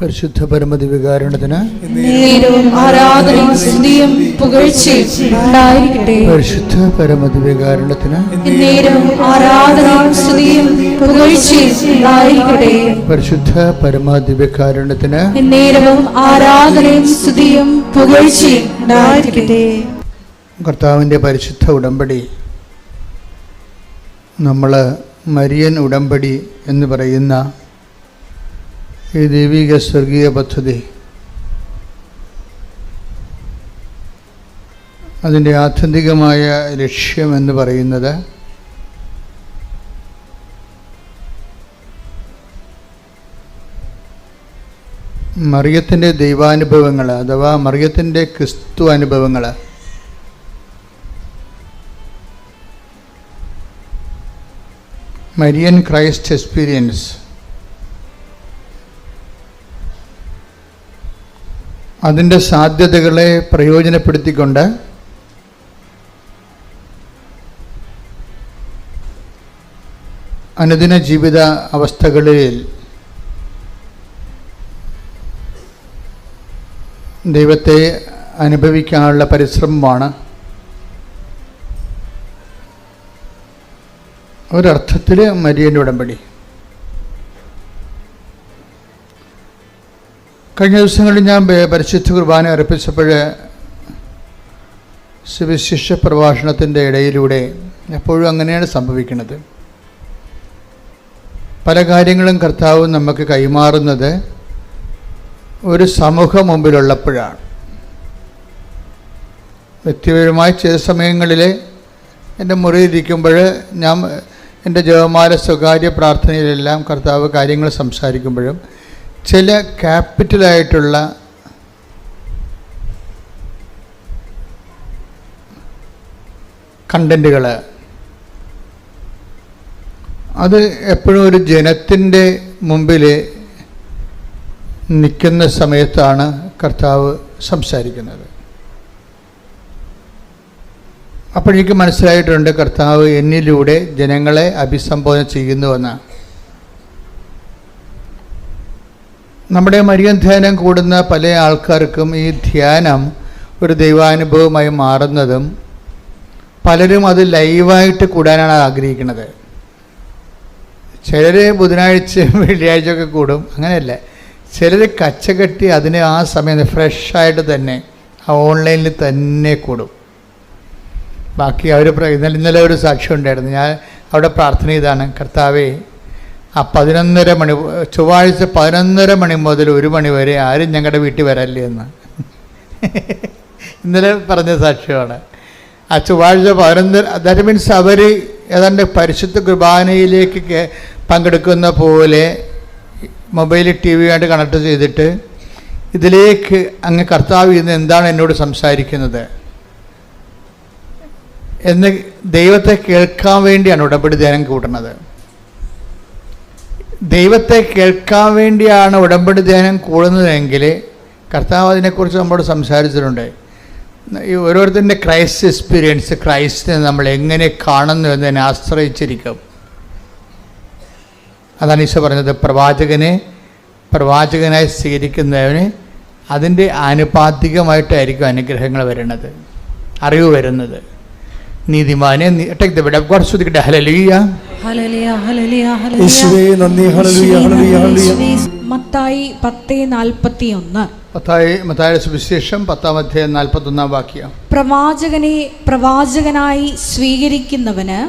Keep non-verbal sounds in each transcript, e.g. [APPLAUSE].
പരിശുദ്ധ പരമതി വികാരണത്തിന് പരിശുദ്ധ പരമതി വികാരണത്തിന് പരിശുദ്ധ പരമാധി വികാരണത്തിന് കർത്താവിന്റെ പരിശുദ്ധ ഉടമ്പടി നമ്മൾ മരിയൻ ഉടമ്പടി എന്ന് പറയുന്ന ഈ ദൈവിക സ്വർഗീയ പദ്ധതി. അതിന്റെ ആത്യന്തികമായ ലക്ഷ്യം എന്ന് പറയുന്നത് മറിയത്തിന്റെ ദൈവാനുഭവങ്ങൾ അഥവാ മറിയത്തിന്റെ ക്രിസ്തു അനുഭവങ്ങൾ. Marian Christ experience. അതിന്റെ സാധ്യതകളെ പ്രയോജനപ്പെടുത്തിക്കൊണ്ട് അനുദിന ജീവിത അവസ്ഥകളിൽ ദൈവത്തെ അനുഭവിക്കാനുള്ള പരിശ്രമമാണ് ഒരർത്ഥത്തിൽ മരിയന്റെ ഉടമ്പടി. കഴിഞ്ഞ ദിവസങ്ങളിൽ ഞാൻ പരിശുദ്ധ കുർബാന അർപ്പിച്ചപ്പോൾ സുവിശിഷ്യ പ്രഭാഷണത്തിന്റെ ഇടയിലൂടെ എപ്പോഴും അങ്ങനെയാണ് സംഭവിക്കുന്നത്. പല കാര്യങ്ങളും കർത്താവ് നമുക്ക് കൈമാറുന്നത് ഒരു സമൂഹം മുമ്പിലുള്ളപ്പോഴാണ്. വ്യക്തിപരമായി ചില സമയങ്ങളിൽ എന്റെ മുറിയിലിരിക്കുമ്പോൾ ഞാൻ എന്റെ ജപമാല സ്വകാര്യ പ്രാർത്ഥനയിലെല്ലാം കർത്താവ് കാര്യങ്ങൾ സംസാരിക്കുമ്പോഴും ചില ക്യാപിറ്റലായിട്ടുള്ള കണ്ടന്റുകൾ അത് എപ്പോഴും ഒരു ജനത്തിന്റെ മുമ്പിൽ നിൽക്കുന്ന സമയത്താണ് കർത്താവ് സംസാരിക്കുന്നത്. അപ്പോഴേക്ക് മനസ്സിലായിട്ടുണ്ട് കർത്താവ് എന്നിലൂടെ ജനങ്ങളെ അഭിസംബോധന ചെയ്യുന്നുവെന്ന് നമ്മുടെ മരിയൻ ധ്യാനം കൂടുന്ന പല ആൾക്കാർക്കും ഈ ധ്യാനം ഒരു ദൈവാനുഭവമായി മാറുന്നതും പലരും അത് ലൈവായിട്ട് കൂടാനാണ് ആഗ്രഹിക്കുന്നത്. ചിലർ ബുധനാഴ്ച [LAUGHS] വെള്ളിയാഴ്ചയൊക്കെ കൂടും അങ്ങനെയല്ല. ചിലർ കച്ചകെട്ടി അതിനെ ആ സമയത്ത് ഫ്രഷായിട്ട് തന്നെ ആ ഓൺലൈനിൽ തന്നെ കൂടും. ബാക്കി അവർ ഇന്നലെ ഇന്നലെ ഒരു സാക്ഷ്യം ഉണ്ടായിരുന്നു. ഞാൻ അവിടെ പ്രാർത്ഥന ചെയ്താണ് കർത്താവേ ആ പതിനൊന്നര മണി ചൊവ്വാഴ്ച പതിനൊന്നര മണി മുതൽ ഒരു മണി വരെ ആരും ഞങ്ങളുടെ വീട്ടിൽ വരല്ലേ എന്ന്. ഇന്നലെ പറഞ്ഞ സാക്ഷ്യമാണ്. ആ ചൊവ്വാഴ്ച പതിനൊന്നര ദാറ്റ് മീൻസ് അവർ ഏതാണ്ട് പരിശുദ്ധ കുർബാനയിലേക്ക് പങ്കെടുക്കുന്ന പോലെ മൊബൈൽ ടി ആയിട്ട് കണക്ട് ചെയ്തിട്ട് ഇതിലേക്ക് അങ്ങ് കർത്താവ് ഇന്ന് എന്താണ് എന്നോട് സംസാരിക്കുന്നത്? എന്ന് ദൈവത്തെ കേൾക്കാൻ വേണ്ടിയാണ് ഉടമ്പടി ധ്യാനം കൂട്ടുന്നത്. ദൈവത്തെ കേൾക്കാൻ വേണ്ടിയാണ് ഉടമ്പടി ധ്യാനം കൂടുന്നതെങ്കിൽ കർത്താവ് അതിനെക്കുറിച്ച് നമ്മോട് സംസാരിച്ചിട്ടുണ്ട്. ഈ ഓരോരുത്തരുടെ ക്രൈസ്റ്റ് എക്സ്പീരിയൻസ് ക്രൈസ്റ്റിനെ നമ്മൾ എങ്ങനെ കാണുന്നു എന്നതിനെ ആശ്രയിച്ചിരിക്കും. അതാണ് ഈശോ പറഞ്ഞത് പ്രവാചകനെ പ്രവാചകനായി സ്വീകരിക്കുന്നവന് അതിന്റെ ആനുപാതികമായിട്ടായിരിക്കും അനുഗ്രഹങ്ങൾ വരുന്നത് അറിവ് വരുന്നത്. നീതിമാനെ take the bed of God ശ്രദ്ധിക്കട്ടെ ഹല്ലേലൂയ ഹല്ലേലൂയ, ഹല്ലേലൂയ, ഹല്ലേലൂയ. യേശുവേ നന്ദി. ഹല്ലേലൂയ ഹല്ലേലൂയ ഹല്ലേലൂയ. മത്തായി പത്ത് നാൽപ്പത്തി ഒന്ന് മത്തായി മത്തായുടെ സുവിശേഷം പത്താം അധ്യായം നാൽപ്പത്തൊന്നാം വാക്യം. പ്രവാചകനെ പ്രവാചകനായി സ്വീകരിക്കുന്നവന്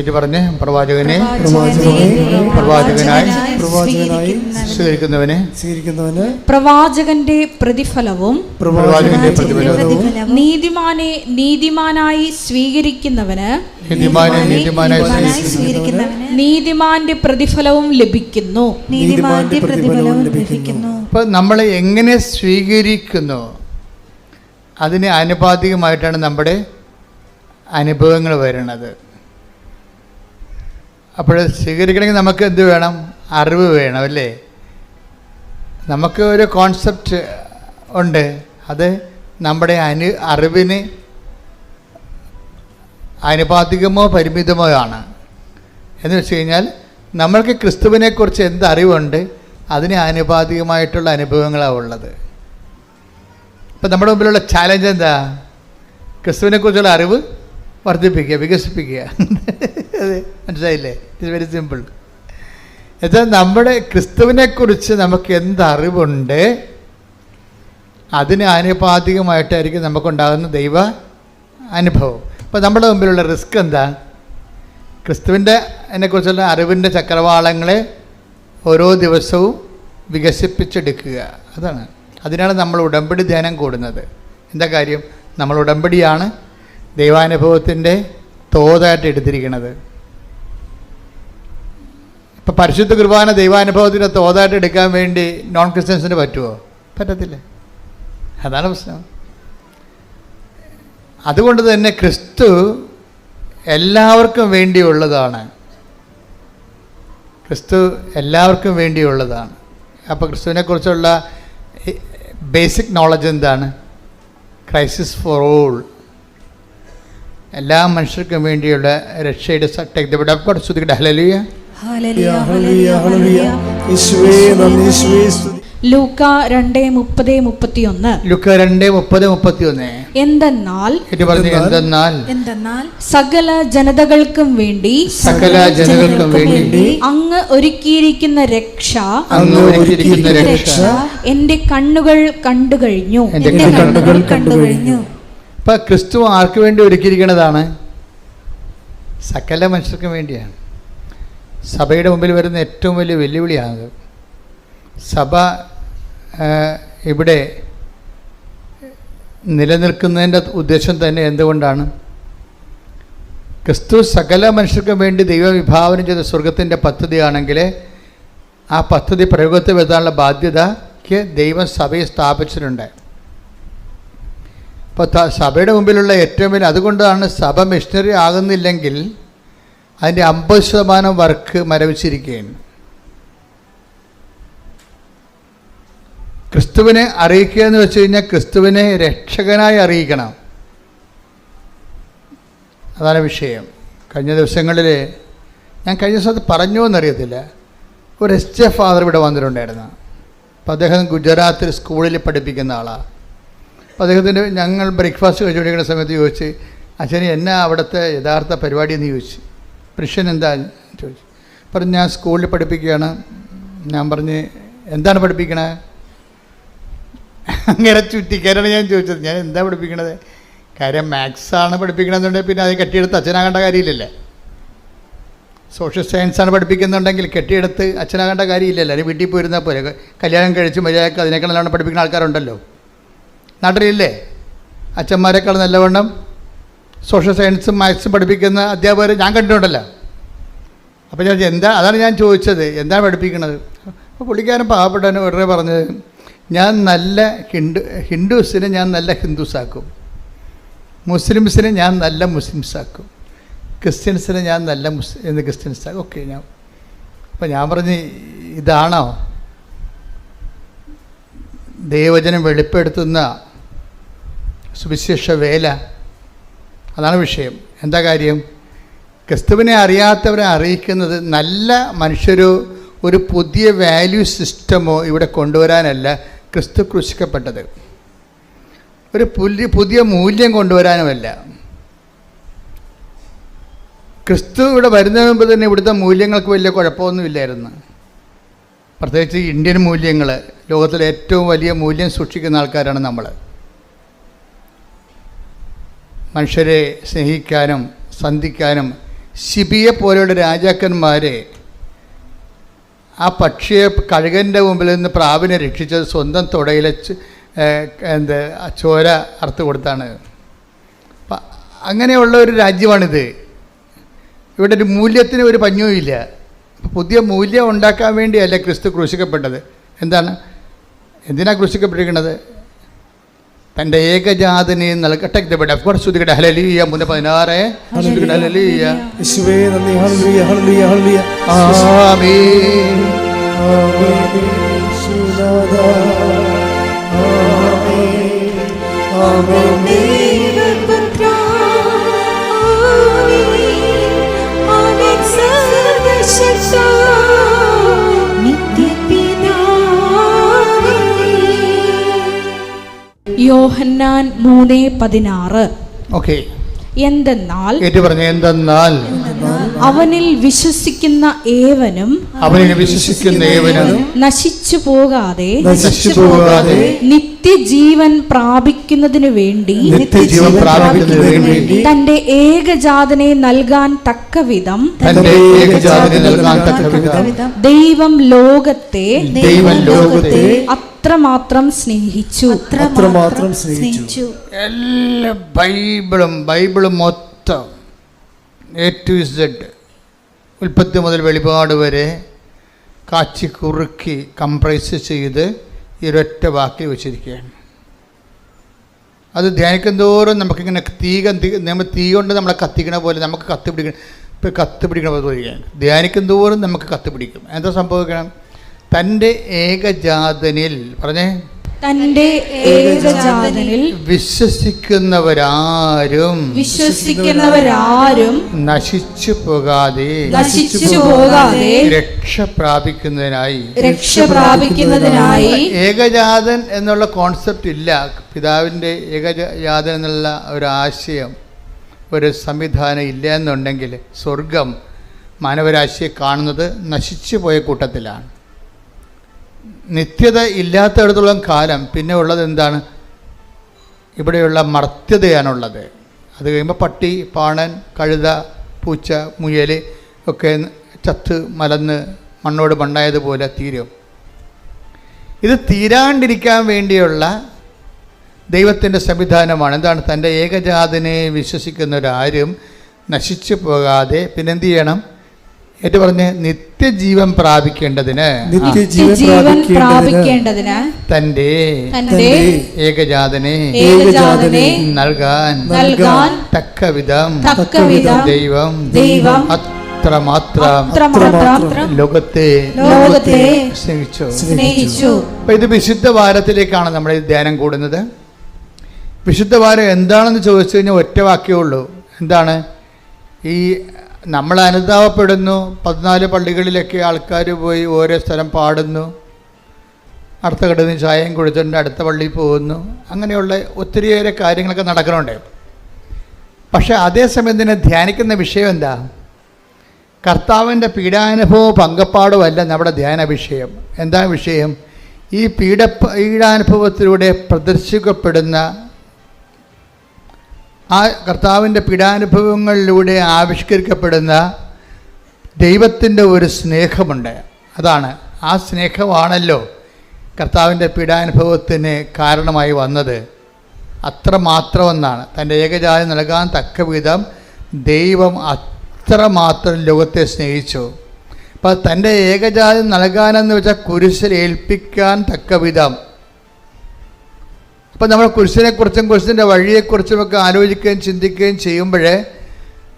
ഇത് പറഞ്ഞ് പ്രവാചകനെ പ്രവാചകനെ പ്രവാചകനായി പ്രവാചകനായി സ്വീകരിക്കുന്നവനെ സ്വീകരിക്കുന്നവന് പ്രവാചകന്റെ പ്രതിഫലവും പ്രവാചകന്റെ പ്രതിഫലവും നീതിമാനെ നീതിമാനായി സ്വീകരിക്കുന്നവന് നീതിമാനെ നീതിമാനായി സ്വീകരിക്കുന്നവന് നീതിമാന്റെ പ്രതിഫലവും ലഭിക്കുന്നു. നീതിമാന്റെ പ്രതിഫലവും ലഭിക്കുന്നു. അപ്പൊ നമ്മൾ എങ്ങനെ സ്വീകരിക്കുന്നു? അതിന് ആനുപാതികമായിട്ടാണ് നമ്മുടെ അനുഭവങ്ങൾ വരുന്നത്. അപ്പോൾ സ്വീകരിക്കണമെങ്കിൽ നമുക്ക് എന്ത് വേണം? അറിവ് വേണം അല്ലേ? നമുക്ക് ഒരു കോൺസെപ്റ്റ് ഉണ്ട്. അത് നമ്മുടെ അനു അറിവിന് അനുപാതികമോ പരിമിതമോ ആണ്. എന്ന് വെച്ച് കഴിഞ്ഞാൽ നമ്മൾക്ക് ക്രിസ്തുവിനെക്കുറിച്ച് എന്ത് അറിവുണ്ട് അതിന് ആനുപാതികമായിട്ടുള്ള അനുഭവങ്ങളാണ് ഉള്ളത്. ഇപ്പം നമ്മുടെ മുമ്പിലുള്ള ചാലഞ്ച് എന്താ? ക്രിസ്തുവിനെക്കുറിച്ചുള്ള അറിവ് വർദ്ധിപ്പിക്കുക വികസിപ്പിക്കുക. അതെ മനസ്സിലായില്ലേ? ഇറ്റ് വെരി സിമ്പിൾ എന്നാൽ നമ്മുടെ ക്രിസ്തുവിനെക്കുറിച്ച് നമുക്ക് എന്തറിവുണ്ട്? അതിന് ആനുപാതികമായിട്ടായിരിക്കും നമുക്കുണ്ടാകുന്ന ദൈവ അനുഭവം. അപ്പോൾ നമ്മുടെ മുമ്പിലുള്ള റിസ്ക് എന്താ? ക്രിസ്തുവിന്റെ അതിനെക്കുറിച്ചുള്ള അറിവിന്റെ ചക്രവാളങ്ങളെ ഓരോ ദിവസവും വികസിപ്പിച്ചെടുക്കുക. അതാണ്. അതിനാണ് നമ്മൾ ഉടമ്പടി ധ്യാനം കൂടുന്നത്. എന്താ കാര്യം? നമ്മൾ ഉടമ്പടിയാണ് ദൈവാനുഭവത്തിന്റെ തോതായിട്ട് എടുത്തിരിക്കുന്നത് ഇപ്പം പരിശുദ്ധ കുർബാന ദൈവാനുഭവത്തിന്റെ തോതായിട്ട് എടുക്കാൻ വേണ്ടി നോൺ ക്രിസ്ത്യൻസിന് പറ്റുമോ പറ്റത്തില്ല. അതാണ് പ്രശ്നം. അതുകൊണ്ട് തന്നെ ക്രിസ്തു എല്ലാവർക്കും വേണ്ടിയുള്ളതാണ്. ക്രിസ്തു എല്ലാവർക്കും വേണ്ടിയുള്ളതാണ്. അപ്പോൾ ക്രിസ്തുവിനെക്കുറിച്ചുള്ള ബേസിക് നോളജ് എന്താണ്? ക്രൈസിസ് ഫോർ ഓൾ എല്ലാ മനുഷ്യർക്കും വേണ്ടിയുള്ള രക്ഷയുടെ ടേക്ക് ശ്രുതിയുടെ ഹലലിയ ഹല്ലേലൂയ, ഹല്ലേലൂയ, ഹല്ലേലൂയ. യേശുവേ നന്ദി യേശുവേ സ്തുതി. ലൂക്ക രണ്ട് മുപ്പത് മുപ്പത്തിയൊന്ന്. ലുക്ക രണ്ട് മുപ്പത് മുപ്പത്തി എന്തെന്നാൽ? എന്തെന്നാൽ? എന്തെന്നാൽ? സകല ജനതകൾക്കും വേണ്ടി സകല ജനതകൾക്കും വേണ്ടി അങ്ങ് ഒരുക്കിയിരിക്കുന്ന രക്ഷ അങ്ങ് ഒരുക്കിയിരിക്കുന്ന രക്ഷ. എന്റെ കണ്ണുകൾ കണ്ടു കഴിഞ്ഞു. എന്റെ എന്റെ കണ്ണുകൾ കണ്ടു കഴിഞ്ഞു. ഇപ്പം ക്രിസ്തു ആർക്ക് വേണ്ടി ഒരുക്കിയിരിക്കുന്നതാണ് സകല മനുഷ്യർക്കും വേണ്ടിയാണ്. സഭയുടെ മുമ്പിൽ വരുന്ന ഏറ്റവും വലിയ വെല്ലുവിളിയാണത്. സഭ ഇവിടെ നിലനിൽക്കുന്നതിന്റെ ഉദ്ദേശം തന്നെ എന്തുകൊണ്ടാണ്? ക്രിസ്തു സകല മനുഷ്യർക്കും വേണ്ടി ദൈവവിഭാവനം ചെയ്ത സ്വർഗത്തിന്റെ പദ്ധതിയാണെങ്കിൽ ആ പദ്ധതി പ്രയോഗത്തിൽ വരുത്താനുള്ള ബാധ്യതയ്ക്ക് ദൈവം സഭയെ സ്ഥാപിച്ചിട്ടുണ്ട്. ഇപ്പോൾ സഭയുടെ മുമ്പിലുള്ള ഏറ്റവും വലിയ അതുകൊണ്ടാണ് സഭ മിഷണറി ആകുന്നില്ലെങ്കിൽ അതിന്റെ അമ്പത് ശതമാനം വർക്ക് മരവിച്ചിരിക്കുകയാണ്. ക്രിസ്തുവിനെ അറിയിക്കുക എന്ന് വെച്ച് കഴിഞ്ഞാൽ ക്രിസ്തുവിനെ രക്ഷകനായി അറിയിക്കണം. അതാണ് വിഷയം. കഴിഞ്ഞ ദിവസങ്ങളിൽ ഞാൻ കഴിഞ്ഞ ദിവസം അത് പറഞ്ഞോ എന്നറിയത്തില്ല. ഒരു എസ് ജെ ഫാദർ ഇവിടെ വന്നിട്ടുണ്ടായിരുന്നു. അപ്പോൾ അദ്ദേഹം ഗുജറാത്തിൽ സ്കൂളിൽ പഠിപ്പിക്കുന്ന ആളാണ് അപ്പോൾ അദ്ദേഹത്തിന്റെ ഞങ്ങൾ ബ്രേക്ക്ഫാസ്റ്റ് കഴിച്ചുകൊണ്ടിരിക്കുന്ന സമയത്ത് ചോദിച്ച് അച്ഛന് എന്നാ അവിടുത്തെ യഥാർത്ഥ പരിപാടി എന്ന് ചോദിച്ചു? പ്രിഷൻ എന്താ? ചോദിച്ചു. പറഞ്ഞു ഞാൻ സ്കൂളിൽ പഠിപ്പിക്കുകയാണ്. ഞാൻ പറഞ്ഞ് എന്താണ് പഠിപ്പിക്കണേ? അങ്ങനെ ചുറ്റിക്കാരാണ് ഞാൻ ചോദിച്ചത്. ഞാൻ എന്താ പഠിപ്പിക്കണത്? കാര്യം മാത്സാണ് പഠിപ്പിക്കണമെന്നുണ്ടെങ്കിൽ പിന്നെ അത് കെട്ടിയെടുത്ത് അച്ഛനാകേണ്ട കാര്യമില്ലല്ലേ? സോഷ്യൽ സയൻസാണ് പഠിപ്പിക്കുന്നുണ്ടെങ്കിൽ കെട്ടിയെടുത്ത് അച്ഛനാകേണ്ട കാര്യമില്ലല്ലോ? അല്ലെങ്കിൽ വീട്ടിൽ പോയിരുന്നാൽ പോലെ കല്യാണം കഴിച്ച് മര്യാദയ്ക്ക് അതിനേക്കാളാണ് പഠിപ്പിക്കുന്ന ആൾക്കാരുണ്ടല്ലോ. നാട്ടിലില്ലേ അച്ഛന്മാരെക്കാൾ നല്ലവണ്ണം സോഷ്യൽ സയൻസും മാത്സും പഠിപ്പിക്കുന്ന അധ്യാപകർ ഞാൻ കണ്ടിട്ടുണ്ടല്ലോ. അപ്പോൾ ഞാൻ എന്താ അതാണ് ഞാൻ ചോദിച്ചത് എന്താ പഠിപ്പിക്കുന്നത് അപ്പോൾ പുള്ളിക്കാരൻ പാവപ്പെട്ടവന് ഉടനെ പറഞ്ഞത് ഞാൻ നല്ല ഹിന്ദു ഹിന്ദുസിനെ ഞാൻ നല്ല ഹിന്ദുസാക്കും. മുസ്ലിംസിനെ ഞാൻ നല്ല മുസ്ലിംസാക്കും. ക്രിസ്ത്യൻസിനെ ഞാൻ നല്ല മുസ് എന്ന് ക്രിസ്ത്യൻസാക്കും. ഓക്കെ ഞാൻ അപ്പോൾ ഞാൻ പറഞ്ഞ് ഇതാണോ? ദൈവജനം വെളിപ്പെടുത്തുന്ന സുവിശേഷ വേല അതാണ് വിഷയം. എന്താ കാര്യം? ക്രിസ്തുവിനെ അറിയാത്തവരെ അറിയിക്കുന്നത് നല്ല മനുഷ്യരോ ഒരു പുതിയ വാല്യൂ സിസ്റ്റമോ ഇവിടെ കൊണ്ടുവരാനല്ല ക്രിസ്തു ക്രൂശിക്കപ്പെട്ടത്. ഒരു പുതിയ പുതിയ മൂല്യം കൊണ്ടുവരാനുമല്ല. ക്രിസ്തു ഇവിടെ വരുന്നതിന് മുമ്പ് തന്നെ ഇവിടുത്തെ മൂല്യങ്ങൾക്ക് വലിയ കുഴപ്പമൊന്നുമില്ലായിരുന്നു. പ്രത്യേകിച്ച് ഇന്ത്യൻ മൂല്യങ്ങൾ ലോകത്തിലെ ഏറ്റവും വലിയ മൂല്യം സൂക്ഷിക്കുന്ന ആൾക്കാരാണ് നമ്മൾ മനുഷ്യരെ സ്നേഹിക്കാനും സന്ധിക്കാനും ശിബിയെ പോലെയുള്ള രാജാക്കന്മാരെ ആ പക്ഷിയെ കഴുകന്റെ മുമ്പിൽ നിന്ന് പ്രാവിനെ രക്ഷിച്ചത് സ്വന്തം തുടയിലെ എന്ത് ചോര അറുത്ത് കൊടുത്താണ്. അങ്ങനെയുള്ള ഒരു രാജ്യമാണിത്. ഇവിടെ ഒരു മൂല്യത്തിന് ഒരു പഞ്ഞുമില്ല പുതിയ മൂല്യം ഉണ്ടാക്കാൻ വേണ്ടിയല്ല ക്രിസ്തു ക്രൂശിക്കപ്പെട്ടത്? എന്താണ്? എന്തിനാണ് ക്രൂശിക്കപ്പെട്ടിരിക്കുന്നത്? തന്റെ ഏകജാതനെ നൽകട്ടെ. ശ്രുതികട്ടെ ഹലലിയ മൂന്ന് പതിനാറ്. ശ്രുതികട്ടെ ഹലലിയ യേശുവേ നന്ദി. ഹല്ലേലൂയ ഹല്ലേലൂയ യോഹന്നാൻ മൂന്ന് പതിനാറ്. ഓക്കെ എന്തെന്നാൽ പറഞ്ഞു എന്തെന്നാൽ അവനിൽ വിശ്വസിക്കുന്ന ഏവനും അവനിൽ വിശ്വസിക്കുന്ന ഏവനും നശിച്ചു പോകാതെ നശിച്ചു പോകാതെ നിത്യജീവൻ പ്രാപിക്കുന്നതിനു വേണ്ടി നിത്യജീവൻ പ്രാപിക്കുന്നതിനു വേണ്ടി തന്റെ ഏകജാതനെ നൽകാൻ തക്കവിധം തന്റെ ഏകജാതനെ നൽകാൻ തക്കവിധം ദൈവം ലോകത്തെ ദൈവം ലോകത്തെ അത്രമാത്രം സ്നേഹിച്ചു. അത്രമാത്രം സ്നേഹിച്ചു. എല്ലാ ബൈബിളും ബൈബിളും മൊത്തം എ ടു ഇസഡ് ഉൽപ്പത്തി മുതൽ വെളിപാട് വരെ കാച്ചി കുറുക്കി കംപ്രൈസ് ചെയ്ത് ഈ ഒരൊറ്റ വാക്കിൽ വെച്ചിരിക്കുകയാണ്. അത് ധ്യാനിക്കും തോറും നമുക്കിങ്ങനെ തീ കത്തി നമ്മൾ തീ കൊണ്ട് നമ്മളെ കത്തിക്കണ പോലെ നമുക്ക് കത്തി പിടിക്കണം ഇപ്പം കത്തി പിടിക്കണ പോലെ ധ്യാനിക്കും തോറും നമുക്ക് കത്തി പിടിക്കും. എന്താ സംഭവിക്കണം? തന്റെ ഏകജാതനിൽ പറഞ്ഞേ. തന്റെ ഏകജാതനിൽ വിശ്വസിക്കുന്നവരാരും വിശ്വസിക്കുന്നവരാരും നശിച്ചു പോകാതെ നശിച്ചു പോകാതെ രക്ഷ പ്രാപിക്കുന്നതിനായി രക്ഷ പ്രാപിക്കുന്നതിനായി ഏകജാതൻ എന്നുള്ള കോൺസെപ്റ്റ് ഇല്ല. പിതാവിന്റെ ഏകജാതൻ എന്നുള്ള ഒരു ആശയം ഒരു സംവിധാനം ഇല്ല എന്നുണ്ടെങ്കിൽ സ്വർഗം മാനവരാശിയെ കാണുന്നത് നശിച്ചു പോയ കൂട്ടത്തിലാണ്. നിത്യത ഇല്ലാത്തടത്തോളം കാലം പിന്നെ ഉള്ളത് എന്താണ്? ഇവിടെയുള്ള മർത്യതയാണുള്ളത്. അത് കഴിയുമ്പോൾ പട്ടി പാണൻ കഴുത പൂച്ച മുയൽ ഒക്കെ ചത്ത് മലന്ന് മണ്ണോട് മണ്ണായതുപോലെ തീരും. ഇത് തീരാണ്ടിരിക്കാൻ വേണ്ടിയുള്ള ദൈവത്തിന്റെ സംവിധാനമാണ്. എന്താണ്? തന്റെ ഏകജാതനെ വിശ്വസിക്കുന്നവരാരും നശിച്ചു പോകാതെ പിന്നെന്ത് ചെയ്യണം? ഏറ്റു പറഞ്ഞ് നിത്യജീവൻ പ്രാപിക്കേണ്ടതിന്. നിത്യജീവൻ പ്രാപിക്കേണ്ടതിന്. തന്റെ ഏകജാതനെ ഏകജാതനെ നൽകാൻ നൽകാൻ തക്കവിധം തക്കവിധം ദൈവം ദൈവം അത്രമാത്രം അത്രമാത്രം ലോകത്തെ ലോകത്തെ സ്നേഹിച്ചു. സ്നേഹിച്ചു. അപ്പൊ ഇത് വിശുദ്ധ വാരത്തിലേക്കാണ് നമ്മുടെ ഈ ധ്യാനം കൂടുന്നത്. വിശുദ്ധ വാരം എന്താണെന്ന് ചോദിച്ചു കഴിഞ്ഞാൽ ഒറ്റ വാക്യേ ഉള്ളൂ. എന്താണ്? ഈ നമ്മൾ അനുതാപപ്പെടുന്നു. പതിനാല് പള്ളികളിലൊക്കെ ആൾക്കാർ പോയി ഓരോ സ്ഥലം പാടുന്നു. അടുത്ത കടന്ന് ചായയും കുടിച്ചിട്ടുണ്ട് അടുത്ത പള്ളിയിൽ പോകുന്നു. അങ്ങനെയുള്ള ഒത്തിരിയേറെ കാര്യങ്ങളൊക്കെ നടക്കുന്നുണ്ട്. പക്ഷേ അതേസമയം തന്നെ ധ്യാനിക്കുന്ന വിഷയം എന്താ? കർത്താവിന്റെ പീഡാനുഭവവും പങ്കപ്പാടുമല്ല നമ്മുടെ ധ്യാന വിഷയം എന്താ വിഷയം? ഈ പീഡ പീഡാനുഭവത്തിലൂടെ പ്രദർശിക്കപ്പെടുന്ന ആ കർത്താവിന്റെ പീഡാനുഭവങ്ങളിലൂടെ ആവിഷ്കരിക്കപ്പെടുന്ന ദൈവത്തിന്റെ ഒരു സ്നേഹമുണ്ട്. അതാണ്. ആ സ്നേഹമാണല്ലോ കർത്താവിന്റെ പീഡാനുഭവത്തിന് കാരണമായി വന്നത്. അത്രമാത്രമെന്നാണ്. തന്റെ ഏകജാതി നൽകാൻ തക്ക വിധം ദൈവം അത്രമാത്രം ലോകത്തെ സ്നേഹിച്ചു. അപ്പോൾ തന്റെ ഏകജാതി നൽകാനെന്ന് വെച്ചാൽ കുരിശിൽ ഏൽപ്പിക്കാൻ തക്ക വിധം അപ്പം നമ്മൾ കുരിശിനെക്കുറിച്ചും കുരിശിന്റെ വഴിയെക്കുറിച്ചുമൊക്കെ ആലോചിക്കുകയും ചിന്തിക്കുകയും ചെയ്യുമ്പോഴേ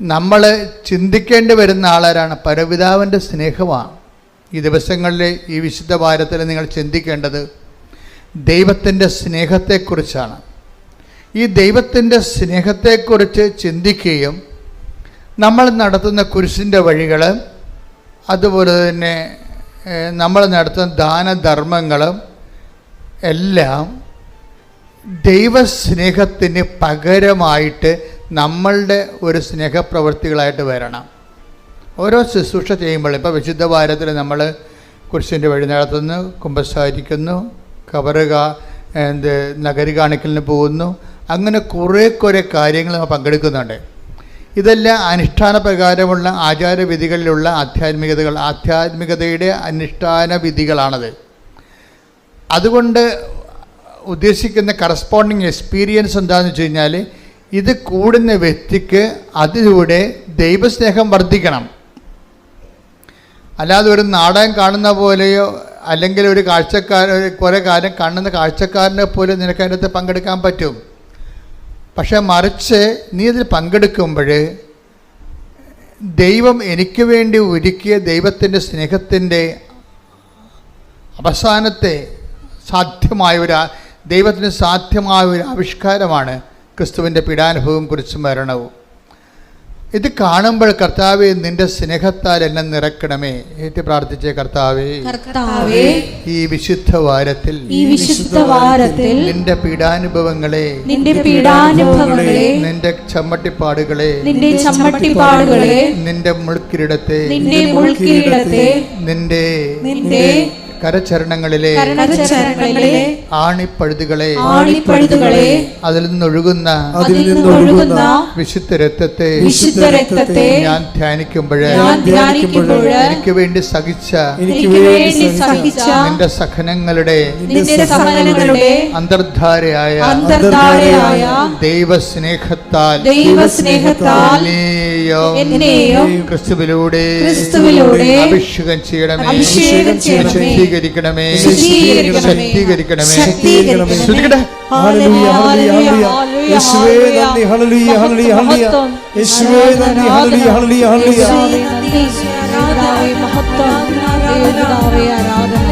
നമ്മൾ ചിന്തിക്കേണ്ടി വരുന്ന ആളാരാണ്? പരപിതാവിന്റെ സ്നേഹമാണ്. ഈ ദിവസങ്ങളിൽ ഈ വിശുദ്ധ വാരത്തിൽ നിങ്ങൾ ചിന്തിക്കേണ്ടത് ദൈവത്തിന്റെ സ്നേഹത്തെക്കുറിച്ചാണ്. ഈ ദൈവത്തിന്റെ സ്നേഹത്തെക്കുറിച്ച് ചിന്തിക്കുകയും നമ്മൾ നടത്തുന്ന കുരിശിന്റെ വഴികൾ അതുപോലെ തന്നെ നമ്മൾ നടത്തുന്ന ദാനധർമ്മങ്ങളും എല്ലാം ദൈവസ്നേഹത്തിന് പകരമായിട്ട് നമ്മളുടെ ഒരു സ്നേഹപ്രവൃത്തികളായിട്ട് വരണം. ഓരോ ശുശ്രൂഷ ചെയ്യുമ്പോൾ ഇപ്പോൾ വിശുദ്ധ വാരത്തിൽ നമ്മൾ കുരിശിന്റെ വഴി നടത്തുന്നു കുമ്പസാരിക്കുന്നു കബറുക എന്ത് നഗരി കാണിക്കലിന് പോകുന്നു. അങ്ങനെ കുറേ കുറേ കാര്യങ്ങൾ നമ്മൾ പങ്കെടുക്കുന്നുണ്ട്. ഇതെല്ലാം അനുഷ്ഠാന പ്രകാരമുള്ള ആചാരവിധികളിലുള്ള ആധ്യാത്മികതകൾ ആധ്യാത്മികതയുടെ അനുഷ്ഠാന വിധികളാണത്. അതുകൊണ്ട് ഉദ്ദേശിക്കുന്ന കറസ്പോണ്ടിങ് എക്സ്പീരിയൻസ് എന്താണെന്ന് വെച്ച് കഴിഞ്ഞാൽ ഇത് കൂടുന്ന വ്യക്തിക്ക് അതിലൂടെ ദൈവസ്നേഹം വർദ്ധിക്കണം. അല്ലാതെ ഒരു നാടകം കാണുന്ന പോലെയോ അല്ലെങ്കിൽ ഒരു കാഴ്ചക്കാർ കുറേ കാലം കാണുന്ന കാഴ്ചക്കാരനെ പോലെ നിനക്ക് അതിനകത്ത് പങ്കെടുക്കാൻ പറ്റും. പക്ഷെ മറിച്ച് നീ ഇതിൽ പങ്കെടുക്കുമ്പോൾ ദൈവം എനിക്ക് വേണ്ടി ഒരുക്കിയ ദൈവത്തിന്റെ സ്നേഹത്തിന്റെ അവസാനത്തെ സാധ്യമായ ഒരു ദൈവത്തിന് സാധ്യമായ ഒരു ആവിഷ്കാരമാണ് ക്രിസ്തുവിന്റെ പീഡാനുഭവം കുറിച്ചും മരണവും. ഇത് കാണുമ്പോൾ കർത്താവെ നിന്റെ സ്നേഹത്താൽ എന്നെ നിറക്കണമേ ഏറ്റു പ്രാർത്ഥിച്ച കർത്താവേ ഈ വിശുദ്ധ വാരത്തിൽ ഈ വിശുദ്ധ വാരത്തിൽ നിന്റെ പീഡാനുഭവങ്ങളെ നിന്റെ പീഡാനുഭവങ്ങളെ നിന്റെ ചമ്മട്ടിപ്പാടുകളെ നിന്റെ ചമ്മട്ടിപ്പാടുകളെ നിന്റെ മുൾക്കിരീടത്തെ നിന്റെ മുൾക്കിരീടത്തെ നിന്റെ നിന്റെ കരചരണങ്ങളിലെ ആണിപ്പഴുതുകളെ ആണിപ്പഴുതുകളെ അതിൽ നിന്നൊഴുകുന്ന അതിൽ നിന്നൊഴുകുന്ന വിശുദ്ധ രക്തത്തെ വിശുദ്ധ രക്തത്തെ ഞാൻ ധ്യാനിക്കുമ്പോഴേ ഞാൻ ധ്യാനിക്കുമ്പോൾ എനിക്ക് വേണ്ടി സഹിച്ച എനിക്ക് വേണ്ടി സഹിച്ച നിന്റെ സഹനങ്ങളുടെ അന്തർധാരയായ അന്തർധാരയായ ദൈവസ്നേഹത്താൽ ദൈവസ്നേഹത്താൽ എന്നെയും ക്രിസ്തുവിലൂടെ ക്രിസ്തുവിലൂടെ അഭിഷേകം ചെയ്യണമേ അഭിഷേകം ചെയ്യണമേ. ശുദ്ധീകരിക്കണമേ. ശക്തീകരിക്കണമേ. ശക്തീകരിക്കണമേ. ഹല്ലേലൂയ ഹല്ലേലൂയ യേശുവേ നന്ദി. ഹല്ലേലൂയ ഹല്ലേലൂയ ഹല്ലേലൂയ. യേശുവേ നന്ദി. ഹല്ലേലൂയ ഹല്ലേലൂയ ഹല്ലേലൂയ. കർത്താവേ, മഹത്വം. കർത്താവേ, ആരാധന.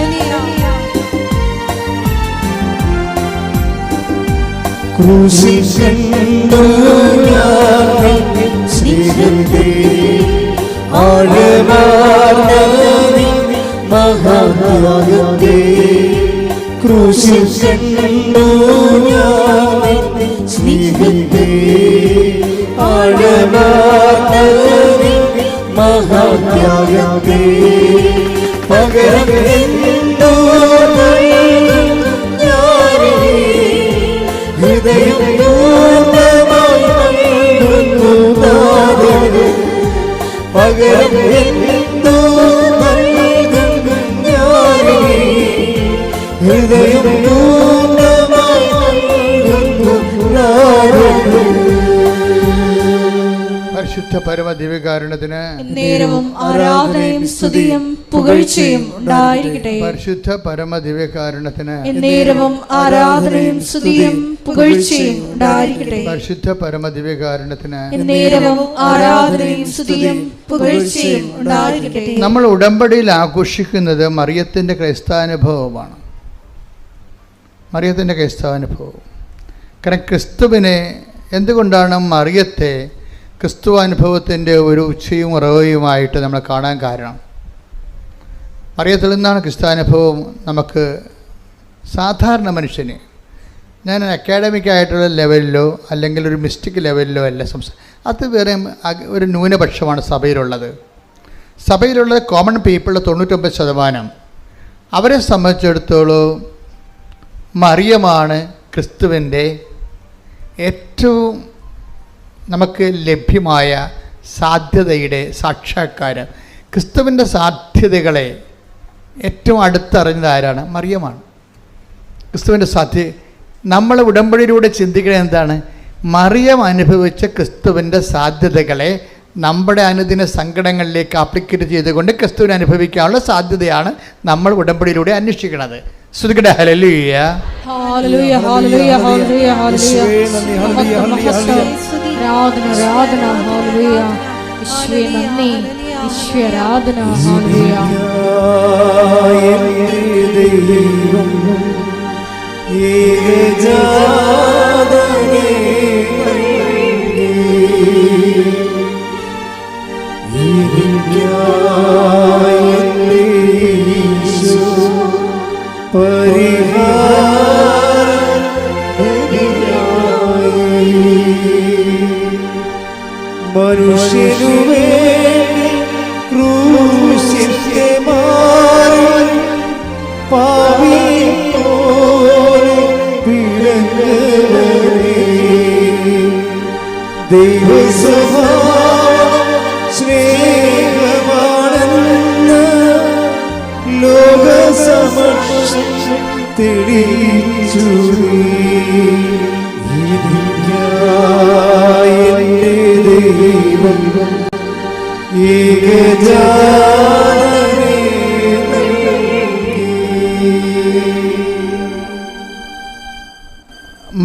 ക്രൂശിൽ കണ്ടു ഞാൻ സ്നേഹത്തെ ആഴമാർന്ന ക്രൂശിൽ കണ്ടു ഞാൻ സ്നേഹത്തെ ആഴമാർന്ന നിൻ മഹാത്യാഗത്തെ പകരം എന്തോ ഹൃദയം പൂർണമായി പകരം പരിശുദ്ധ പരമ ദിവ്യകാരുണ്യത്തിന് നേരവും ആരാധനയും സ്തുതിയും പുകഴ്ചയും ഉണ്ടായിരിക്കട്ടെ. പരിശുദ്ധ പരമ ദിവ്യകാരുണ്യത്തിന് നേരവും ആരാധനയും സ്തുതിയും പുകഴ്ചയും ഉണ്ടായിരിക്കട്ടെ. പരിശുദ്ധ പരമ ദിവ്യകാരുണ്യത്തിന് നേരവും ആരാധനയും സ്തുതിയും പുകഴ്ചയും ഉണ്ടായിരിക്കട്ടെ. നമ്മൾ ഉടമ്പടിയിൽ ആഘോഷിക്കുന്നത് മറിയത്തിന്റെ ക്രൈസ്താനുഭവമാണ്. മറിയത്തിന്റെ ക്രൈസ്താനുഭവം. കാരണം ക്രിസ്തുവിനെ എന്തുകൊണ്ടാണ് മറിയത്തെ ക്രിസ്തു അനുഭവത്തിന്റെ ഒരു ഉച്ചയും ഉറവയുമായിട്ട് നമ്മൾ കാണാൻ കാരണം. മറിയത്തിൽ നിന്നാണ് ക്രിസ്താനുഭവം നമുക്ക് സാധാരണ മനുഷ്യന്. ഞാൻ അക്കാഡമിക് ആയിട്ടുള്ള ലെവലിലോ അല്ലെങ്കിൽ ഒരു മിസ്റ്റിക് ലെവലിലോ അല്ല സംസാ അത് വേറെ ഒരു ന്യൂനപക്ഷമാണ് സഭയിലുള്ളത്. സഭയിലുള്ള കോമൺ പീപ്പിളിൽ തൊണ്ണൂറ്റൊമ്പത് ശതമാനം അവരെ സംബന്ധിച്ചിടത്തോളം മറിയമാണ് ക്രിസ്തുവിന്റെ ഏറ്റവും നമുക്ക് ലഭ്യമായ സാധ്യതയുടെ സാക്ഷാത്കാരം. ക്രിസ്തുവിന്റെ സാധ്യതകളെ ഏറ്റവും അടുത്തറിഞ്ഞത് ആരാണ്? മറിയമാണ്. ക്രിസ്തുവിന്റെ സാധ്യ നമ്മൾ ഉടമ്പടിയിലൂടെ ചിന്തിക്കുന്നത് എന്താണ്? മറിയം അനുഭവിച്ച ക്രിസ്തുവിന്റെ സാധ്യതകളെ നമ്മുടെ അനുദിന സങ്കടങ്ങളിലേക്ക് ആപ്ലിക്കേറ്റ് ചെയ്തുകൊണ്ട് ക്രിസ്തുവിനെ അനുഭവിക്കാനുള്ള സാധ്യതയാണ് നമ്മൾ ഉടമ്പടിയിലൂടെ അന്വേഷിക്കുന്നത്. ശ്രുതികട ഹലലുയ്യ ആരാധന ആരാധന ഹല്ലേലൂയ യേശുവേ നന്ദി. യേശുവേ ആരാധന ഹല്ലേലൂയ ദൈവം ഏകജാതനെ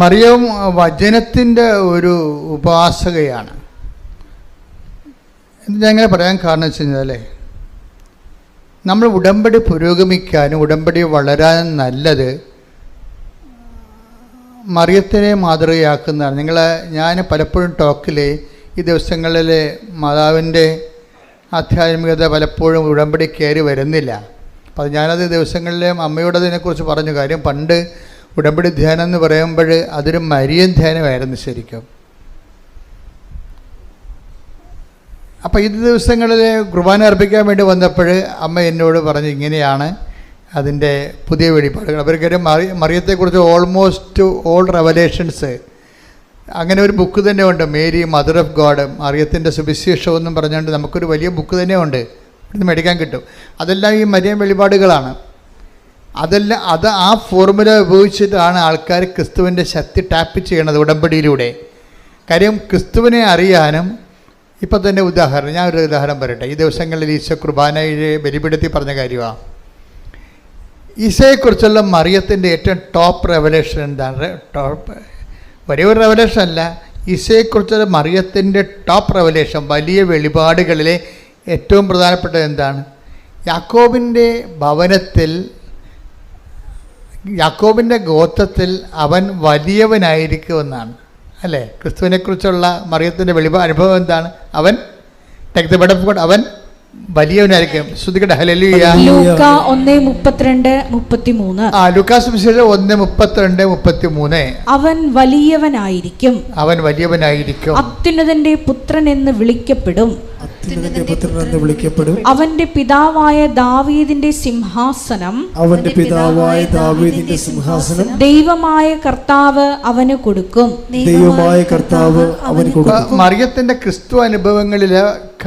മറിയം വചനത്തിന്റെ ഒരു ഉപാസകയാണ്. ഞാൻ അങ്ങനെ പറയാൻ കാരണം വെച്ച് കഴിഞ്ഞാൽ നമ്മൾ ഉടമ്പടി പുരോഗമിക്കാനും ഉടമ്പടി വളരാനും നല്ലത് മറിയത്തിനെ മാതൃകയാക്കുന്നതാണ്. നിങ്ങൾ ഞാൻ പലപ്പോഴും ടോക്കിൽ ഈ ദിവസങ്ങളിൽ മാതാവിന്റെ ആധ്യാത്മികത പലപ്പോഴും ഉടമ്പടി കയറി വരുന്നില്ല. അപ്പോൾ അത് ഞാനത് ദിവസങ്ങളിൽ അമ്മയോട് അതിനെക്കുറിച്ച് പറഞ്ഞു കാര്യം പണ്ട് ഉടമ്പടി ധ്യാനം എന്ന് പറയുമ്പോൾ അതൊരു മരിയൻ ധ്യാനമായിരുന്നു ശരിക്കും. അപ്പോൾ ഈ ദിവസങ്ങളിൽ കുർബാന അർപ്പിക്കാൻ വേണ്ടി വന്നപ്പോൾ അമ്മ എന്നോട് പറഞ്ഞു ഇങ്ങനെയാണ് അതിന്റെ പുതിയ വെളിപ്പാടുകൾ അവർക്കൊരു മറി മറിയത്തെക്കുറിച്ച് ഓൾമോസ്റ്റ് ഓൾ റെവലേഷൻസ് അങ്ങനെ ഒരു ബുക്ക് തന്നെ ഉണ്ട്. മേരി മദർ ഓഫ് ഗോഡ് മറിയത്തിന്റെ സുവിശേഷം എന്നും പറഞ്ഞുകൊണ്ട് നമുക്കൊരു വലിയ ബുക്ക് തന്നെ ഉണ്ട്. ഇവിടുന്ന് മേടിക്കാൻ കിട്ടും. അതെല്ലാം ഈ മരിയൻ വെളിപാടുകളാണ്. അതെല്ലാം അത് ആ ഫോർമുല ഉപയോഗിച്ചിട്ടാണ് ആൾക്കാർ ക്രിസ്തുവിന്റെ ശക്തി ടാപ്പ് ചെയ്യണത് ഉടമ്പടിയിലൂടെ. കാര്യം ക്രിസ്തുവിനെ അറിയാനും ഇപ്പം തന്നെ ഉദാഹരണം ഞാൻ ഒരു ഉദാഹരണം പറയട്ടെ. ഈ ദിവസങ്ങളിൽ ഈശോ കുർബാനയെ ബലിപീഠത്തിൽ പറഞ്ഞ കാര്യമാണ് ഈശോയെക്കുറിച്ചുള്ള മറിയത്തിന്റെ ഏറ്റവും ടോപ്പ് റെവലേഷൻ എന്താണ്? ടോപ്പ് ഒരേ ഒരു റെവലേഷൻ അല്ല. ഈശോയെക്കുറിച്ചുള്ള മറിയത്തിന്റെ ടോപ്പ് റെവലേഷൻ വലിയ വെളിപാടുകളിലെ ഏറ്റവും പ്രധാനപ്പെട്ടത് എന്താണ്? യാക്കോബിന്റെ ഭവനത്തിൽ യാക്കോബിന്റെ ഗോത്രത്തിൽ അവൻ വലിയവനായിരിക്കുമെന്നാണ്. അല്ലേ? ക്രിസ്തുവിനെക്കുറിച്ചുള്ള മറിയത്തിന്റെ വെളിവ് അനുഭവം എന്താണ്? അവൻ take the bed of God അവൻ വലിയവനായിരിക്കും. ശ്രുതികട. ഹലലിയ ലൂക്ക ഒന്ന് മുപ്പത്തിരണ്ട് മുപ്പത്തിമൂന്ന്. ആ ലുക്കാസ് വിശേഷം ഒന്ന് മുപ്പത്തിരണ്ട് മുപ്പത്തി അവൻ വലിയവനായിരിക്കും. അവൻ വലിയവനായിരിക്കും. അത്യുന്നതന്റെ പുത്രൻ എന്ന് വിളിക്കപ്പെടും. വിളിക്കപ്പെടും. അവന്റെ പിതാവായ ദാവീദിന്റെ സിംഹാസനം അവന്റെ പിതാവായ ദാവീദിന്റെ സിംഹാസനം ദൈവമായ കർത്താവ് അവന് കൊടുക്കും. ദൈവമായ കർത്താവ് അവന് കൊടുക്കും. മറിയത്തിന്റെ ക്രിസ്തു അനുഭവങ്ങളിൽ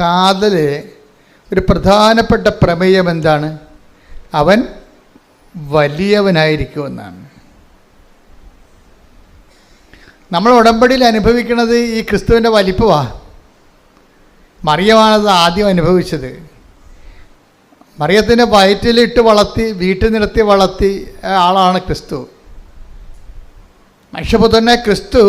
കാതൽ ഒരു പ്രധാനപ്പെട്ട പ്രമേയം എന്താണ്? അവൻ വലിയവനായിരിക്കുമെന്നാണ്. നമ്മൾ ഉടമ്പടിയിൽ അനുഭവിക്കുന്നത് ഈ ക്രിസ്തുവിന്റെ വലിപ്പമാണ് മറിയമാണത് ആദ്യം അനുഭവിച്ചത്. മറിയത്തിന്റെ വയറ്റിലിട്ട് വളർത്തി വീട്ടിൽ നിർത്തി വളർത്തി ആളാണ് ക്രിസ്തു. മനുഷ്യപുത്രനെ ക്രിസ്തു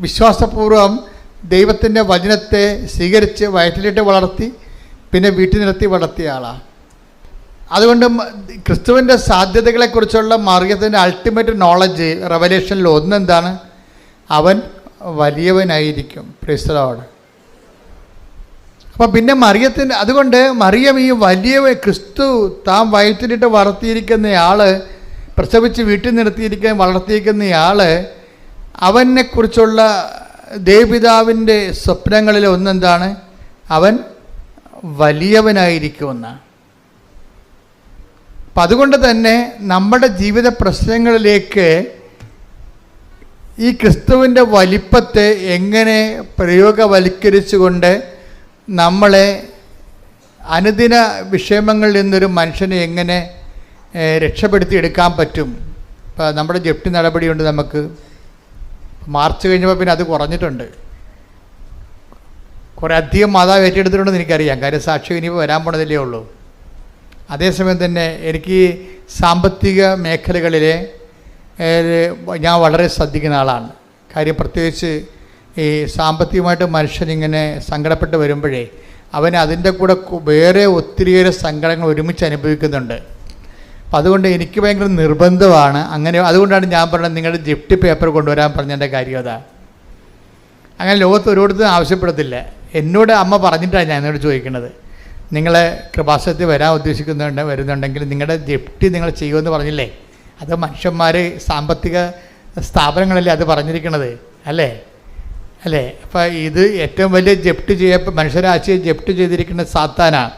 വിശ്വാസപൂർവം ദൈവത്തിന്റെ വചനത്തെ സ്വീകരിച്ച് വയറ്റിലിട്ട് വളർത്തി പിന്നെ വീട്ടിൽ നിർത്തി വളർത്തിയ ആളാണ് അതുകൊണ്ട് ക്രിസ്തുവിന്റെ സാധ്യതകളെക്കുറിച്ചുള്ള മറിയത്തിന്റെ അൾട്ടിമേറ്റ് നോളജ് റെവലേഷനിൽ ഒന്നെന്താണ് അവൻ വലിയവനായിരിക്കും. ക്രിസ്തുവോട് അപ്പം പിന്നെ മറിയത്തിന്റെ അതുകൊണ്ട് മറിയം ഈ വലിയ ക്രിസ്തു താൻ വയറ്റിലിട്ട് വളർത്തിയിരിക്കുന്ന ആൾ പ്രസവിച്ച് വീട്ടിൽ നിർത്തിയിരിക്കുന്ന വളർത്തിയിരിക്കുന്ന ആൾ അവനെക്കുറിച്ചുള്ള ദേവിതാവിന്റെ സ്വപ്നങ്ങളിൽ ഒന്നെന്താണ്? അവൻ വലിയവനായിരിക്കുമെന്നാണ് അപ്പം അതുകൊണ്ട് തന്നെ നമ്മുടെ ജീവിത പ്രശ്നങ്ങളിലേക്ക് ഈ ക്രിസ്തുവിന്റെ വലിപ്പത്തെ എങ്ങനെ പ്രയോഗവൽക്കരിച്ചുകൊണ്ട് നമ്മളെ അനുദിന വിഷമങ്ങളിൽ നിന്നൊരു മനുഷ്യനെ എങ്ങനെ രക്ഷപ്പെടുത്തി എടുക്കാൻ പറ്റും? ഇപ്പം നമ്മുടെ ജപ്തി നടപടിയുണ്ട് നമുക്ക് മാർച്ച് കഴിഞ്ഞപ്പോൾ പിന്നെ അത് കുറഞ്ഞിട്ടുണ്ട്. കുറേ അധികം മാതാവ് ഏറ്റെടുത്തിട്ടുണ്ടെന്ന് എനിക്കറിയാം. കാര്യം സാക്ഷി ഇനിയിപ്പോൾ വരാൻ പോണതല്ലേ ഉള്ളൂ. അതേസമയം തന്നെ എനിക്ക് സാമ്പത്തിക മേഖലകളിലെ ഞാൻ വളരെ ശ്രദ്ധിക്കുന്ന ആളാണ്. കാര്യം പ്രത്യേകിച്ച് ഈ സാമ്പത്തികമായിട്ട് മനുഷ്യനിങ്ങനെ സങ്കടപ്പെട്ട് വരുമ്പോഴേ അവൻ അതിന്റെ കൂടെ വേറെ ഒത്തിരിയേറെ സങ്കടങ്ങൾ ഒരുമിച്ച് അനുഭവിക്കുന്നുണ്ട്. അപ്പം അതുകൊണ്ട് എനിക്ക് ഭയങ്കര നിർബന്ധമാണ് അങ്ങനെ അതുകൊണ്ടാണ് ഞാൻ പറഞ്ഞത് നിങ്ങളുടെ ജിഫ്റ്റ് പേപ്പർ കൊണ്ടുവരാൻ പറഞ്ഞതിന്റെ കാര്യം അതാ. അങ്ങനെ ലോകത്ത് ഒരിടത്തും ആവശ്യപ്പെടത്തില്ല. എന്നോട് അമ്മ പറഞ്ഞിട്ടാണ് ഞാൻ എന്നോട് ചോദിക്കുന്നത്. നിങ്ങൾ കൃപാസനത്തിൽ വരാൻ ഉദ്ദേശിക്കുന്നുണ്ട് വരുന്നുണ്ടെങ്കിൽ നിങ്ങളുടെ ജപ്തി നിങ്ങൾ ചെയ്യുമെന്ന് പറഞ്ഞില്ലേ? അത് മനുഷ്യന്മാർ സാമ്പത്തിക സ്ഥാപനങ്ങളല്ലേ അത് പറഞ്ഞിരിക്കണത് അല്ലേ? അല്ലേ? അപ്പോൾ ഇത് ഏറ്റവും വലിയ ജപ്തി ചെയ്യ മനുഷ്യരാശിയെ ജപ്തി ചെയ്തിരിക്കുന്ന സാത്താനാണ്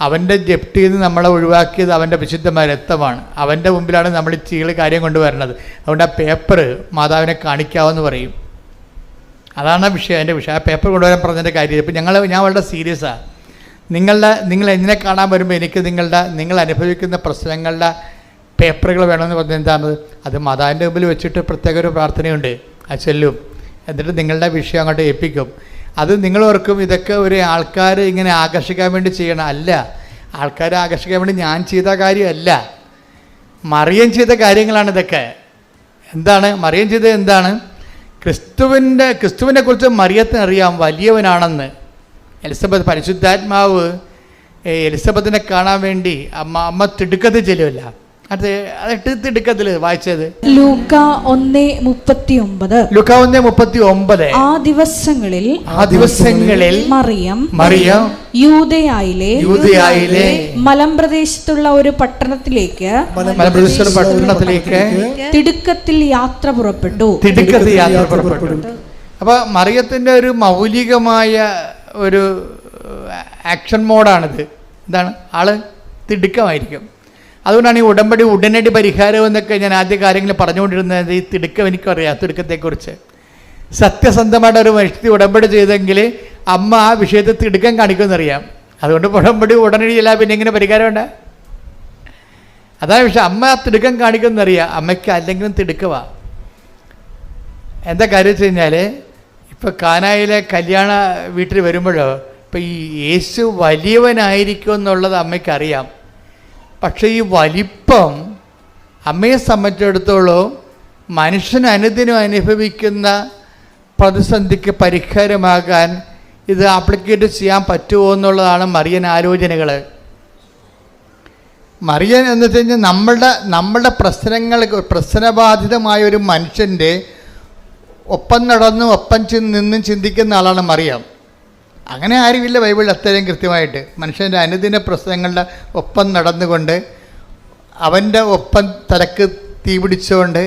അവന്റെ ജപ്തിയിൽ നിന്ന് നമ്മളെ ഒഴിവാക്കിയത് അവന്റെ വിശുദ്ധമായ രക്തമാണ്. അവന്റെ മുമ്പിലാണ് നമ്മൾ ഈ ചീൾ കാര്യം കൊണ്ടുവരുന്നത്. അതുകൊണ്ട് ആ പേപ്പർ മാതാവിനെ കാണിക്കാവെന്ന് പറയും. അതാണ് വിഷയം എന്റെ വിഷയം. ആ പേപ്പർ കൊണ്ടുവരാൻ പറഞ്ഞതിന്റെ കാര്യം ഇപ്പം ഞങ്ങൾ ഞാൻ വളരെ സീരിയസാണ് നിങ്ങളുടെ നിങ്ങൾ എന്നെ കാണാൻ വരുമ്പോൾ എനിക്ക് നിങ്ങളുടെ നിങ്ങൾ അനുഭവിക്കുന്ന പ്രശ്നങ്ങളുടെ പേപ്പറുകൾ വേണമെന്ന് പറഞ്ഞത് എന്താണ് അത് മാതാവിന്റെ മുമ്പിൽ വെച്ചിട്ട് പ്രത്യേക ഒരു പ്രാർത്ഥനയുണ്ട്. അത് ചെല്ലും. എന്നിട്ട് നിങ്ങളുടെ വിഷയം അങ്ങോട്ട് ഏൽപ്പിക്കും. അത് നിങ്ങൾ ഓർക്കും ഇതൊക്കെ ഒരു ആൾക്കാർ ഇങ്ങനെ ആകർഷിക്കാൻ വേണ്ടി ചെയ്യണം അല്ല. ആൾക്കാരെ ആകർഷിക്കാൻ വേണ്ടി ഞാൻ ചെയ്ത കാര്യമല്ല. മറിയം ചെയ്ത കാര്യങ്ങളാണ് ഇതൊക്കെ. എന്താണ്? മറിയം ചെയ്തത് എന്താണ്? ക്രിസ്തുവിന്റെ ക്രിസ്തുവിനെ കുറിച്ച് മറിയത്തിന് അറിയാം വലിയവനാണെന്ന്. എലിസബത്ത് പരിശുദ്ധാത്മാവ് എലിസബത്തിനെ കാണാൻ വേണ്ടി അമ്മ അമ്മ തിടുക്കത്തിൽ ചെല്ലുമല്ല അത് തിടുക്കത്തിൽ വായിച്ചത്? ലൂക്ക ഒന്ന് മുപ്പത്തിയൊമ്പത്. ലുക്ക ഒന്ന് മുപ്പത്തി ഒമ്പത് ആ ദിവസങ്ങളിൽ ആ ദിവസങ്ങളിൽ മറിയം മറിയം യൂതയായിലെ യൂതയായിലെ മലമ്പ്രദേശത്തുള്ള ഒരു പട്ടണത്തിലേക്ക് മലമ്പ്രദേശത്തുള്ള പട്ടണത്തിലേക്ക് തിടുക്കത്തിൽ യാത്ര പുറപ്പെട്ടു. തിടുക്കത്തിൽ യാത്ര പുറപ്പെട്ടു. അപ്പൊ മറിയത്തിന്റെ ഒരു മൗലികമായ ഒരു ആക്ഷൻ മോഡാണിത്. എന്താണ്? ആൾ തിടുക്കമായിരിക്കും. അതുകൊണ്ടാണ് ഈ ഉടമ്പടി ഉടനടി പരിഹാരം എന്നൊക്കെ ഞാൻ ആദ്യ കാര്യങ്ങൾ പറഞ്ഞുകൊണ്ടിരുന്നത് ഈ തിടുക്കം എനിക്കറിയാം തിടുക്കത്തെക്കുറിച്ച്. സത്യസന്ധമായിട്ട് ഒരു വ്യക്തി ഉടമ്പടി ചെയ്തെങ്കിൽ അമ്മ ആ വിഷയത്തിൽ തിടുക്കം കാണിക്കുമെന്നറിയാം. അതുകൊണ്ട് ഉടമ്പടി ഉടനടി ഇല്ല പിന്നെ എങ്ങനെ പരിഹാരമുണ്ട് അതാണ് വിഷയം. അമ്മ തിടുക്കം കാണിക്കുമെന്നറിയാം. അമ്മയ്ക്ക് അല്ലെങ്കിലും തിടുക്കവാ. എന്താ കാര്യം വെച്ച് കഴിഞ്ഞാൽ ഇപ്പോൾ കാനായിലെ കല്യാണ വീട്ടിൽ വരുമ്പോഴോ ഇപ്പം ഈ യേശു വലിയവനായിരിക്കും എന്നുള്ളത് അമ്മയ്ക്കറിയാം. പക്ഷേ ഈ വലിപ്പം അമ്മയെ സംബന്ധിച്ചിടത്തോളം മനുഷ്യൻ അനുദിനം അനുഭവിക്കുന്ന പ്രതിസന്ധിക്ക് പരിഹാരമാകാൻ ഇത് ആപ്ലിക്കേറ്റ് ചെയ്യാൻ പറ്റുമോ എന്നുള്ളതാണ് മറിയൻ ആലോചനകൾ മറിയൻ എന്ന് വെച്ച് കഴിഞ്ഞാൽ നമ്മളുടെ നമ്മളുടെ പ്രശ്നങ്ങൾ പ്രശ്നബാധിതമായ ഒരു മനുഷ്യന്റെ ഒപ്പം നടന്നും ഒപ്പം നിന്നും ചിന്തിക്കുന്ന ആളാണ് മറിയാം. അങ്ങനെ ആരുമില്ല ബൈബിളിൽ അത്രയും കൃത്യമായിട്ട്. മനുഷ്യന്റെ അനുദിന പ്രശ്നങ്ങളുടെ ഒപ്പം നടന്നുകൊണ്ട് അവന്റെ ഒപ്പം തലക്ക് തീ പിടിച്ചുകൊണ്ട്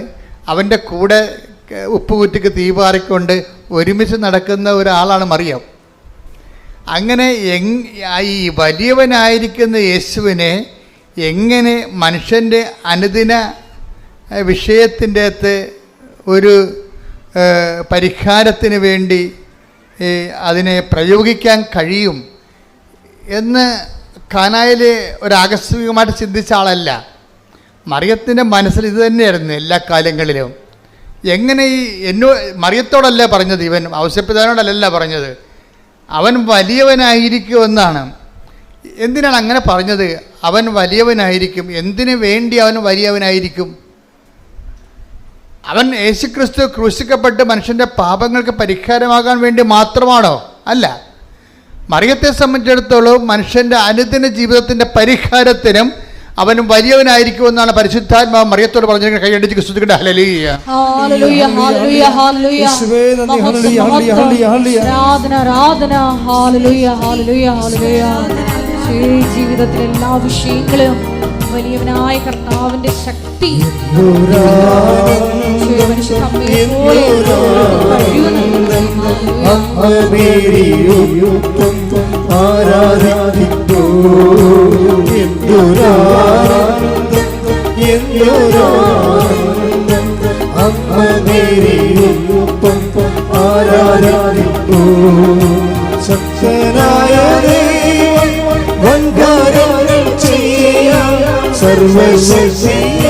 അവന്റെ കൂടെ ഉപ്പ് ഉപ്പുകുറ്റിക്ക് തീ പാറിക്കൊണ്ട് ഒരുമിച്ച് നടക്കുന്ന ഒരാളാണ് മറിയം അങ്ങനെ എങ് ഈ വലിയവനായിരിക്കുന്ന യേശുവിനെ എങ്ങനെ മനുഷ്യന്റെ അനുദിന വിഷയത്തിന്റെ അകത്ത് ഒരു പരിഹാരത്തിന് വേണ്ടി അതിനെ പ്രയോഗിക്കാൻ കഴിയും എന്ന് കാനായിൽ ഒരാകസ്മികമായിട്ട് ചിന്തിച്ച ആളല്ല. മറിയത്തിന്റെ മനസ്സിൽ ഇത് തന്നെയായിരുന്നു എല്ലാ കാലങ്ങളിലും എങ്ങനെ ഈ എന്നോ മറിയത്തോടല്ല പറഞ്ഞത് ഇവൻ ഔസപ്പിതാനോടല്ല പറഞ്ഞത്. അവൻ വലിയവനായിരിക്കുമെന്നാണ് എന്തിനാണ് അങ്ങനെ പറഞ്ഞത്? അവൻ വലിയവനായിരിക്കും. എന്തിനു വേണ്ടി അവൻ വലിയവനായിരിക്കും? അവൻ യേശുക്രിസ്തു ക്രൂശിക്കപ്പെട്ട് മനുഷ്യന്റെ പാപങ്ങൾക്ക് പരിഹാരമാകാൻ വേണ്ടി മാത്രമാണോ അല്ല മറിയത്തെ സംബന്ധിച്ചിടത്തോളം മനുഷ്യന്റെ അനുദിന ജീവിതത്തിന്റെ പരിഹാരത്തിനും അവൻ വലിയവനായിരിക്കുമെന്നാണ് പരിശുദ്ധാത്മാവ് മറിയത്തോട് പറഞ്ഞു കൈയടിച്ച് ഹലലീയ ഹല്ലേലൂയ, ഹല്ലേലൂയ, ഹല്ലേലൂയ. ഹല്ലേലൂയ, ഹല്ലേലൂയ. ഹല്ലേലൂയ, ഹല്ലേലൂയ. ആരാധന ആരാധന ഹാലലുയ ഹാലലുയ ഹാലലുയ ജീവിതത്തിലെ എല്ലാ വിഷയങ്ങളും വലിയവനായ കർത്താവിന്റെ ശക്തി. അമ്മ ആരാധിക്കൂ way, way.